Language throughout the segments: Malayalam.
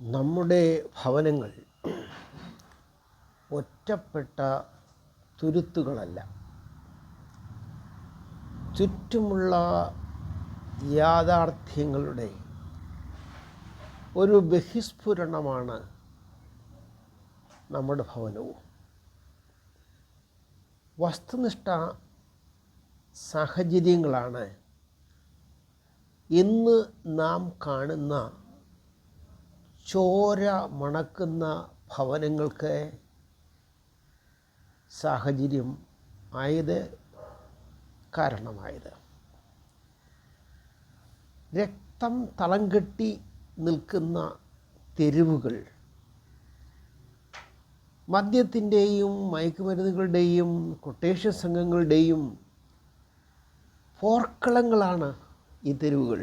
നമ്മുടെ ഭവനങ്ങൾ ഒറ്റപ്പെട്ട തുരുത്തുകളല്ല. ചുറ്റുമുള്ള യാഥാർത്ഥ്യങ്ങളുടെ ഒരു ബഹിസ്ഫുരണമാണ് നമ്മുടെ ഭവനവും. വസ്തുനിഷ്ഠ സാഹചര്യങ്ങളാണ് ഇന്ന് നാം കാണുന്ന ചോര മണക്കുന്ന ഭവനങ്ങൾക്ക് സാഹചര്യം ആയത് കാരണമായത്. രക്തം തളം കെട്ടി നിൽക്കുന്ന തെരുവുകൾ മദ്യത്തിന്റെയും മയക്കുമരുന്നുകളുടെയും കൊട്ടേഷൻ സംഘങ്ങളുടെയും പോർക്കളങ്ങളാണ് ഈ തെരുവുകൾ.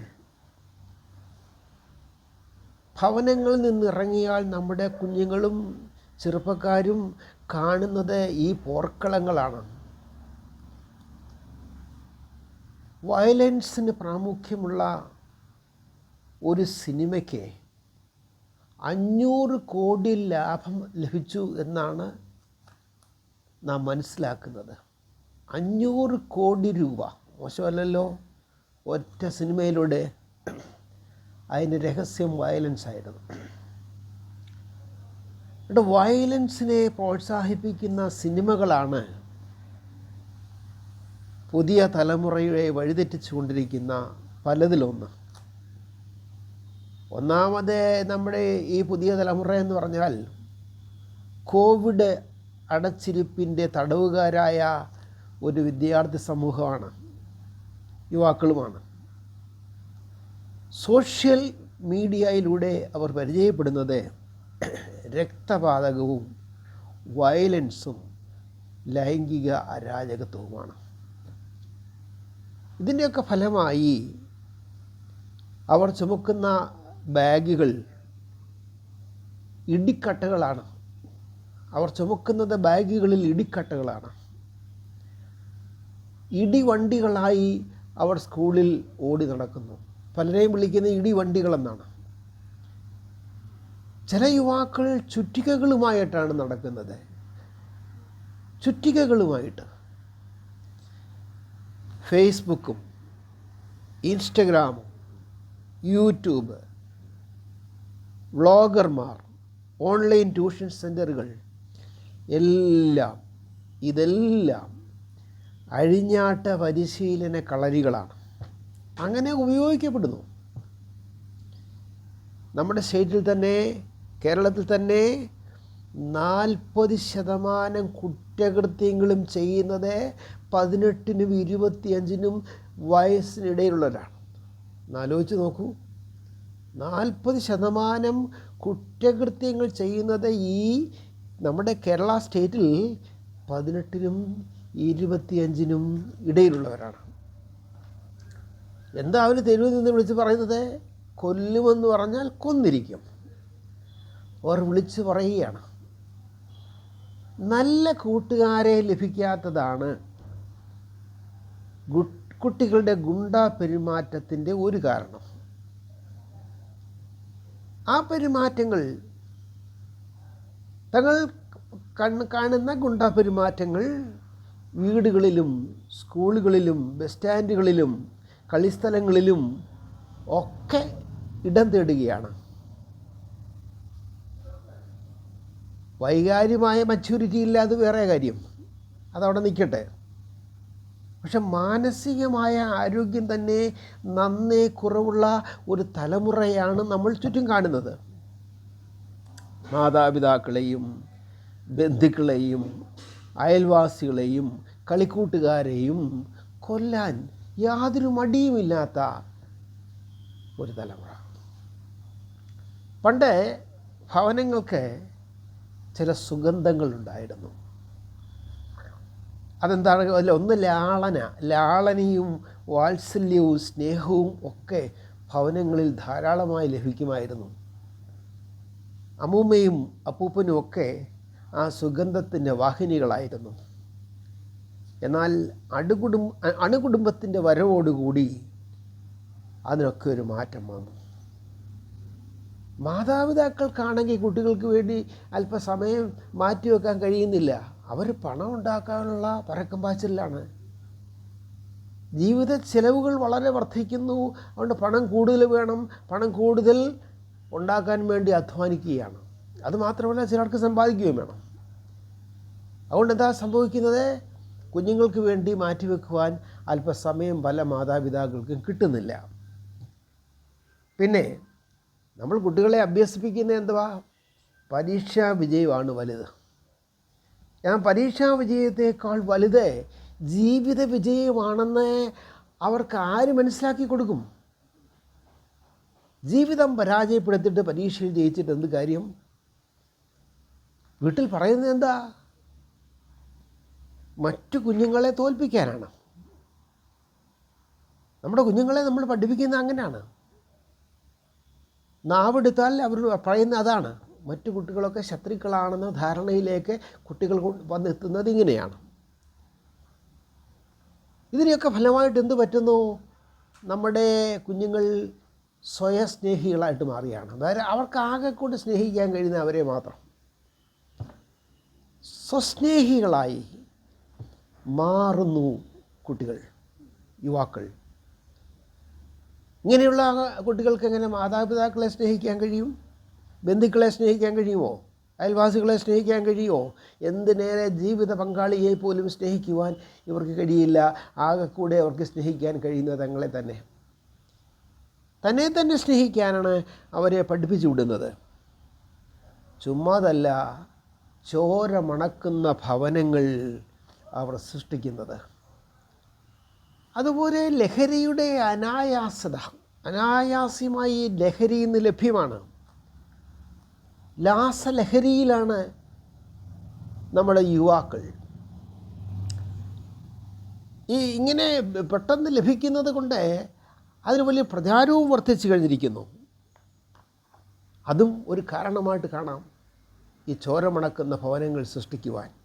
ഭവനങ്ങളിൽ നിന്നിറങ്ങിയാൽ നമ്മുടെ കുഞ്ഞുങ്ങളും ചെറുപ്പക്കാരും കാണുന്നത് ഈ പോർക്കളങ്ങളാണ്. വയലൻസിന് പ്രാമുഖ്യമുള്ള ഒരു സിനിമയ്ക്ക് അഞ്ഞൂറ് കോടി ലാഭം ലഭിച്ചു എന്നാണ് നാം മനസ്സിലാക്കുന്നത്. അഞ്ഞൂറ് കോടി രൂപ. മോശമല്ലല്ലോ? ഒറ്റ സിനിമയിലൂടെ അതിന് രഹസ്യം വയലൻസ് ആയിരുന്നു. ഇവിടെ വയലൻസിനെ പ്രോത്സാഹിപ്പിക്കുന്ന സിനിമകളാണ് പുതിയ തലമുറയെ വഴിതെറ്റിച്ചു കൊണ്ടിരിക്കുന്ന പലതിലൊന്ന്. ഒന്നാമത് നമ്മുടെ ഈ പുതിയ തലമുറ എന്ന് പറഞ്ഞാൽ കോവിഡ് അടച്ചിരിപ്പിന്റെ തടവുകാരായ ഒരു വിദ്യാർത്ഥി സമൂഹമാണ് യുവാക്കളുമാണ്. സോഷ്യൽ മീഡിയയിലൂടെ അവർ പരിചയപ്പെടുന്നത് രക്തപാതകവും വയലൻസും ലൈംഗിക അരാജകത്വവുമാണ്. ഇതിന്റെയൊക്കെ ഫലമായി അവർ ചുമക്കുന്ന ബാഗുകൾ ഇടിക്കട്ടകളാണ്. അവർ ചുമക്കുന്നത് ബാഗുകളിൽ ഇടിക്കട്ടകളാണ്. ഇടിവണ്ടികളായി അവർ സ്കൂളിൽ ഓടി നടക്കുന്നു. പലരെയും വിളിക്കുന്ന ഇടി ഇടിവണ്ടികളെന്നാണ് ചില യുവാക്കൾ ചുറ്റികകളുമായിട്ടാണ് നടക്കുന്നത്. ചുറ്റികകളുമായിട്ട്. ഫേസ്ബുക്കും ഇൻസ്റ്റഗ്രാമും യൂട്യൂബ് വ്ളോഗർമാർ ഓൺലൈൻ ട്യൂഷൻ സെന്ററുകൾ എല്ലാം ഇതെല്ലാം അഴിഞ്ഞാട്ട പരിശീലന കളരികളാണ്. അങ്ങനെ ഉപയോഗിക്കപ്പെടുന്നു. നമ്മുടെ സ്റ്റേറ്റിൽ തന്നെ കേരളത്തിൽ തന്നെ നാൽപ്പത് ശതമാനം കുറ്റകൃത്യങ്ങളും ചെയ്യുന്നത് പതിനെട്ടിനും ഇരുപത്തിയഞ്ചിനും വയസ്സിനിടയിലുള്ളവരാണ്. എന്നാലോചിച്ച് നോക്കൂ. നാൽപ്പത് ശതമാനം കുറ്റകൃത്യങ്ങൾ ചെയ്യുന്നത് ഈ നമ്മുടെ കേരള സ്റ്റേറ്റിൽ പതിനെട്ടിനും ഇരുപത്തിയഞ്ചിനും ഇടയിലുള്ളവരാണ്. എന്താ അവർ തെരുവിൽ നിന്ന് വിളിച്ച് പറയുന്നത്? കൊല്ലുമെന്ന് പറഞ്ഞാൽ കൊന്നിരിക്കും. അവർ വിളിച്ച് പറയുകയാണ്. നല്ല കൂട്ടുകാരെ ലഭിക്കാത്തതാണ് കുട്ടികളുടെ ഗുണ്ടാ പെരുമാറ്റത്തിന്റെ ഒരു കാരണം. ആ പെരുമാറ്റങ്ങൾ തങ്ങൾ കണ്ണ് കാണുന്ന ഗുണ്ടാ പെരുമാറ്റങ്ങൾ വീടുകളിലും സ്കൂളുകളിലും ബസ് സ്റ്റാൻഡുകളിലും കളിസ്ഥലങ്ങളിലും ഒക്കെ ഇടം തേടുകയാണ്. വൈകാരികമായ മച്യൂരിറ്റി ഇല്ലാതെ വേറെ കാര്യം. അതവിടെ നിൽക്കട്ടെ. പക്ഷെ മാനസികമായ ആരോഗ്യം തന്നെ നന്നേ കുറവുള്ള ഒരു തലമുറയാണ് നമ്മൾ ചുറ്റും കാണുന്നത്. മാതാപിതാക്കളെയും ബന്ധുക്കളെയും അയൽവാസികളെയും കളിക്കൂട്ടുകാരെയും കൊല്ലാൻ യാതൊരു മടിയുമില്ലാത്ത ഒരു തലമുറ. പണ്ട് ഭവനങ്ങൾക്ക് ചില സുഗന്ധങ്ങളുണ്ടായിരുന്നു. അതെന്താണ്? അല്ല ഒന്ന് ലാളന ലാളനയും വാത്സല്യവും സ്നേഹവും ഒക്കെ ഭവനങ്ങളിൽ ധാരാളമായി ലഭിക്കുമായിരുന്നു. അമ്മൂമ്മയും അപ്പൂപ്പനും ഒക്കെ ആ സുഗന്ധത്തിന്റെ വാഹിനികളായിരുന്നു. എന്നാൽ അടുകുടും അണുകുടുംബത്തിന്റെ വരവോടുകൂടി അതിനൊക്കെ ഒരു മാറ്റം വന്നു. മാതാപിതാക്കൾക്കാണെങ്കിൽ കുട്ടികൾക്ക് വേണ്ടി അല്പസമയം മാറ്റിവെക്കാൻ കഴിയുന്നില്ല. അവർ പണം ഉണ്ടാക്കാനുള്ള പരക്കം പാച്ചിലാണ്. ജീവിത ചിലവുകൾ വളരെ വർദ്ധിക്കുന്നു. അതുകൊണ്ട് പണം കൂടുതൽ വേണം പണം കൂടുതൽ ഉണ്ടാക്കാൻ വേണ്ടി അധ്വാനിക്കുകയാണ്. അതുമാത്രമല്ല ചിലർക്ക് സമ്പാദിക്കുകയും വേണം. അതുകൊണ്ട് എന്താ സംഭവിക്കുന്നത്? കുഞ്ഞുങ്ങൾക്ക് വേണ്ടി മാറ്റിവെക്കുവാൻ അല്പസമയം പല മാതാപിതാക്കൾക്കും കിട്ടുന്നില്ല. പിന്നെ നമ്മൾ കുട്ടികളെ അഭ്യസിപ്പിക്കുന്ന എന്തുവാ? പരീക്ഷാ വിജയമാണ് വലുത്. ഞാൻ പരീക്ഷാ വിജയത്തേക്കാൾ വലുത് ജീവിത വിജയമാണെന്ന് അവർക്ക് ആര് മനസ്സിലാക്കി കൊടുക്കും? ജീവിതം പരാജയപ്പെടുത്തിയിട്ട് പരീക്ഷയിൽ ജയിച്ചിട്ട് എന്ത് കാര്യം? വീട്ടിൽ പറയുന്നത് എന്താ? മറ്റു കുഞ്ഞുങ്ങളെ തോൽപ്പിക്കാനാണ്. നമ്മുടെ കുഞ്ഞുങ്ങളെ നമ്മൾ പഠിപ്പിക്കുന്നത് അങ്ങനെയാണ്. നാവെടുത്താൽ അവർ പറയുന്ന അതാണ്. മറ്റു കുട്ടികളൊക്കെ ശത്രുക്കളാണെന്ന ധാരണയിലേക്ക് കുട്ടികൾ വന്നെത്തുന്നത് ഇങ്ങനെയാണ്. ഇതിനെയൊക്കെ ഫലമായിട്ട് എന്ത് പറ്റുന്നു? നമ്മുടെ കുഞ്ഞുങ്ങൾ സ്വയസ്നേഹികളായിട്ട് മാറിയാണ്. വേറെ അവർക്ക് ആകെ കൊണ്ട് സ്നേഹിക്കാൻ കഴിയുന്ന അവരെ മാത്രം. സ്വസ്നേഹികളായി മാറുന്നു കുട്ടികൾ യുവാക്കൾ. ഇങ്ങനെയുള്ള കുട്ടികൾക്ക് എങ്ങനെ മാതാപിതാക്കളെ സ്നേഹിക്കാൻ കഴിയും? ബന്ധുക്കളെ സ്നേഹിക്കാൻ കഴിയുമോ? അയൽവാസികളെ സ്നേഹിക്കാൻ കഴിയുമോ? എന്തിനേറെ ജീവിത പങ്കാളിയെ പോലും സ്നേഹിക്കുവാൻ ഇവർക്ക് കഴിയില്ല. ആകെക്കൂടെ അവർക്ക് സ്നേഹിക്കാൻ കഴിയുന്നത് തങ്ങളെ തന്നെ. തന്നെ തന്നെ സ്നേഹിക്കാനാണ് അവരെ പഠിപ്പിച്ചു വിടുന്നത്. ചുമ്മാതല്ല ചോര മണക്കുന്ന ഭവനങ്ങൾ അവർ സൃഷ്ടിക്കുന്നത്. അതുപോലെ ലഹരിയുടെ അനായാസത. അനായാസ്യമായി ലഹരി ഇന്ന് ലഭ്യമാണ്. ലാസലഹരിയിലാണ് നമ്മുടെ യുവാക്കൾ. ഈ ഇങ്ങനെ പെട്ടെന്ന് ലഭിക്കുന്നത് കൊണ്ട് അതിന് വലിയ പ്രചാരവും വർദ്ധിച്ചു കഴിഞ്ഞിരിക്കുന്നു. അതും ഒരു കാരണമായിട്ട് കാണാം. ഈ ചോരമണക്കുന്ന ഭവനങ്ങൾ സൃഷ്ടിക്കുവാൻ.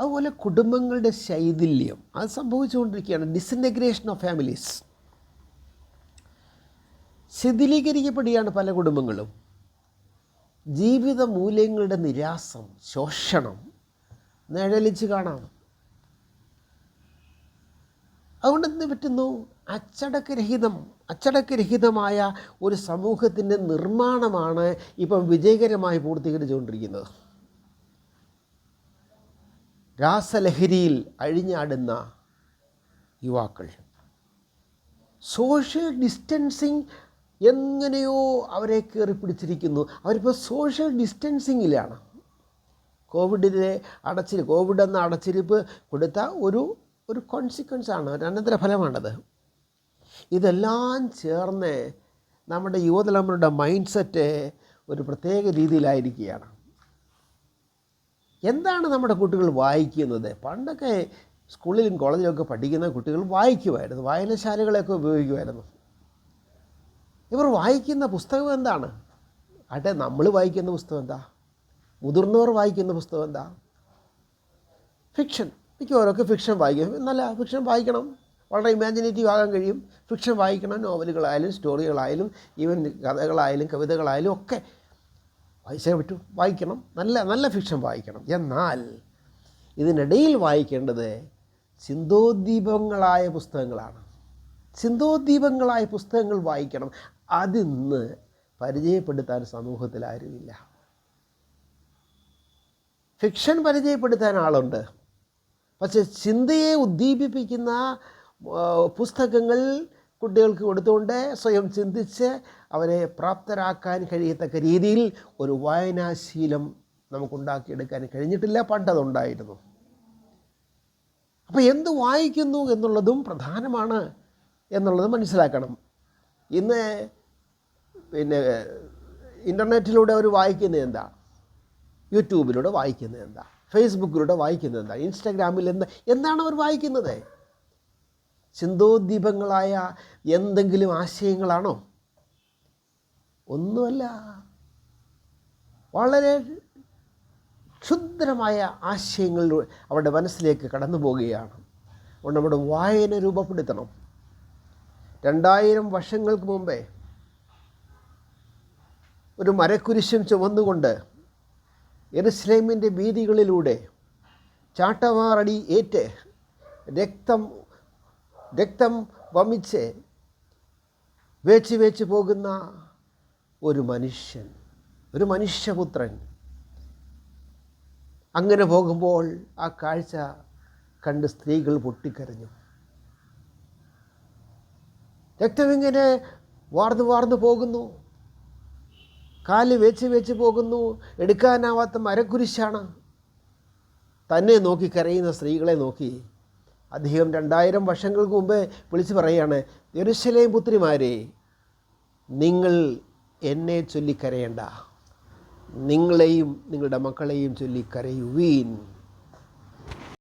അതുപോലെ കുടുംബങ്ങളുടെ ശൈഥില്യം. അത് സംഭവിച്ചുകൊണ്ടിരിക്കുകയാണ്. ഡിസിന്റഗ്രേഷൻ ഓഫ് ഫാമിലീസ് ശിഥിലീകരിക്കപ്പെടുകയാണ് പല കുടുംബങ്ങളും. ജീവിത മൂല്യങ്ങളുടെ നിരാസം ശോഷണം നിഴലിച്ച് കാണാം. അതുകൊണ്ട് എന്ത് പറ്റുന്നു? അച്ചടക്കരഹിതം. അച്ചടക്കരഹിതമായ ഒരു സമൂഹത്തിന്റെ നിർമ്മാണമാണ് ഇപ്പം വിജയകരമായി പൂർത്തീകരിച്ചുകൊണ്ടിരിക്കുന്നത്. രാസലഹരിയിൽ അഴിഞ്ഞാടുന്ന യുവാക്കൾ. സോഷ്യൽ ഡിസ്റ്റൻസിങ് എങ്ങനെയോ അവരെ കയറി പിടിച്ചിരിക്കുന്നു. അവരിപ്പോൾ സോഷ്യൽ ഡിസ്റ്റൻസിങ്ങിലാണ് കോവിഡിലെ അടച്ചിരി കോവിഡ് എന്ന അടച്ചിരിപ്പ് കൊടുത്ത ഒരു ഒരു കോൺസിക്വൻസ് ആണ്. ഒരു അനന്തരഫലമാണത് ഇതെല്ലാം ചേർന്ന് നമ്മുടെ യുവതലമുറയുടെ മൈൻഡ് സെറ്റ് ഒരു പ്രത്യേക രീതിയിലായിരിക്കുകയാണ്. എന്താണ് നമ്മുടെ കുട്ടികൾ വായിക്കുന്നത്? പണ്ടൊക്കെ സ്കൂളിലും കോളേജിലൊക്കെ പഠിക്കുന്ന കുട്ടികൾ വായിക്കുമായിരുന്നു. വായനശാലകളെയൊക്കെ ഉപയോഗിക്കുമായിരുന്നു. ഇവർ വായിക്കുന്ന പുസ്തകം എന്താണ്? ആട്ടെ നമ്മൾ വായിക്കുന്ന പുസ്തകം എന്താ? മുതിർന്നവർ വായിക്കുന്ന പുസ്തകം എന്താ? ഫിക്ഷൻ. മിക്കവരൊക്കെ ഫിക്ഷൻ വായിക്കും. നല്ല ഫിക്ഷൻ വായിക്കണം. വളരെ ഇമാജിനേറ്റീവ് ആകാൻ കഴിയും. ഫിക്ഷൻ വായിക്കണം. നോവലുകളായാലും സ്റ്റോറികളായാലും ഈവൻ കഥകളായാലും കവിതകളായാലും ഒക്കെ വായിച്ചേ പറ്റൂ. വായിക്കണം. നല്ല നല്ല ഫിക്ഷൻ വായിക്കണം. എന്നാൽ ഇതിനിടയിൽ വായിക്കേണ്ടത് ചിന്തോദ്ദീപങ്ങളായ പുസ്തകങ്ങളാണ്. ചിന്തോദ്ദീപങ്ങളായ പുസ്തകങ്ങൾ വായിക്കണം. അതിന്ന് പരിചയപ്പെടുത്താൻ സമൂഹത്തിൽ ആരുമില്ല. ഫിക്ഷൻ പരിചയപ്പെടുത്താൻ ആളുണ്ട്. പക്ഷെ ചിന്തയെ ഉദ്ദീപിപ്പിക്കുന്ന പുസ്തകങ്ങൾ കുട്ടികൾക്ക് കൊടുത്തുകൊണ്ട് സ്വയം ചിന്തിച്ച് അവരെ പ്രാപ്തരാക്കാൻ കഴിയത്തക്ക രീതിയിൽ ഒരു വായനാശീലം നമുക്കുണ്ടാക്കിയെടുക്കാൻ കഴിഞ്ഞിട്ടില്ല. പണ്ടതുണ്ടായിരുന്നു. അപ്പോൾ എന്ത് വായിക്കുന്നു എന്നുള്ളതും പ്രധാനമാണ് എന്നുള്ളത് മനസ്സിലാക്കണം. ഇന്ന് പിന്നെ ഇന്റർനെറ്റിലൂടെ അവർ വായിക്കുന്നത് എന്താ? യൂട്യൂബിലൂടെ വായിക്കുന്നത് എന്താ? ഫേസ്ബുക്കിലൂടെ വായിക്കുന്നത് എന്താ? ഇൻസ്റ്റാഗ്രാമിൽ എന്താ? എന്താണ് അവർ വായിക്കുന്നത്? ചിന്തോദ്ദീപങ്ങളായ എന്തെങ്കിലും ആശയങ്ങളാണോ? ഒന്നുമല്ല. വളരെ ക്ഷുദ്രമായ ആശയങ്ങൾ അവരുടെ മനസ്സിലേക്ക് കടന്നു പോവുകയാണ്. അതുകൊണ്ട് നമ്മുടെ വായന രൂപപ്പെടുത്തണം. രണ്ടായിരം വർഷങ്ങൾക്ക് മുമ്പേ ഒരു മരക്കുരിശും ചുമന്നുകൊണ്ട് എറുസ്ലേമിന്റെ വീതികളിലൂടെ ചാട്ടവാറടി ഏറ്റ് രക്തം രക്തം വമിച്ച് വേച്ച് വേച്ച് പോകുന്ന ഒരു മനുഷ്യൻ ഒരു മനുഷ്യപുത്രൻ. അങ്ങനെ പോകുമ്പോൾ ആ കാഴ്ച കണ്ട് സ്ത്രീകൾ പൊട്ടിക്കരഞ്ഞു. രക്തമിങ്ങനെ വാർന്നു വാർന്നു പോകുന്നു. കാൽ വെച്ച് വെച്ച് പോകുന്നു. എടുക്കാനാവാത്ത മരക്കുരിശാണ്. തന്നെ നോക്കി കരയുന്ന സ്ത്രീകളെ നോക്കി അദ്ദേഹം രണ്ടായിരം വർഷങ്ങൾക്ക് മുമ്പ് വിളിച്ച് പറയുകയാണ് യരുശലേം പുത്രിമാരെ നിങ്ങൾ എന്നെ ചൊല്ലിക്കരയേണ്ട. നിങ്ങളെയും നിങ്ങളുടെ മക്കളെയും ചൊല്ലി കരയുവീൻ